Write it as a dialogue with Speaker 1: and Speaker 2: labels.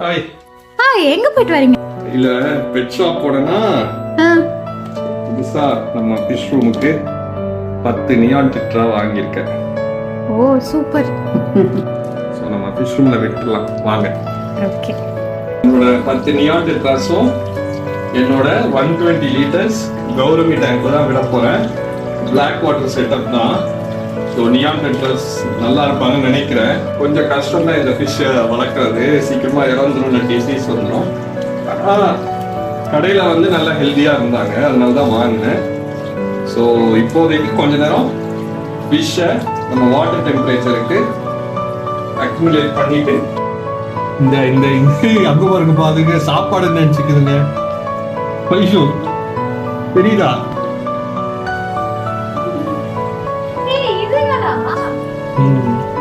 Speaker 1: Hi
Speaker 2: ஆ எங்க போயிட்டு வரீங்க?
Speaker 1: இல்ல பெட் ஷாப்
Speaker 2: ஆ,
Speaker 1: புதுசா நம்ம ஃபிஷ் ரூமுக்கு பத்து நியான் டிட்ரா வாங்கியிருக்கேன்.
Speaker 2: Oh super.
Speaker 1: ஸோ நம்ம ஃபிஷ் ரூம்ல விட்டுலாம் வாங்க.
Speaker 2: ஓகே.
Speaker 1: என்னோட பத்து நியான் டெட்ராஸும் என்னோட ஒன் டுவெண்ட்டி லிட்டர்ஸ் கௌரமி டேங்க்ல தான் விட போறேன். பிளாக் வாட்டர் செட்டப் தான். ஸோ நியான் டெட்ராஸ் நல்லா இருப்பாங்கன்னு நினைக்கிறேன். கொஞ்சம் கஷ்டம் தான் இந்த ஃபிஷ்ஷை வளர்க்குறது. சீக்கிரமா இறந்துரும் டிசீஸ் வந்துடும் ஆனால் கடையில் வந்து நல்லா ஹெல்த்தியாக இருந்தாங்க. அதனால தான் வாங்கினேன். ஸோ இப்போதைக்கு கொஞ்ச நேரம் ஃபிஷ்ஷை நம்ம வாட்டர் டெம்பரேச்சருக்கு அக்யூமுலேட் பண்ணிட்டு இந்த இந்த இது அங்க பாருங்க பாதுங்க சாப்பாடு நினைச்சுக்குதுங்க. ஐயோ தெரியுதா? 嗯。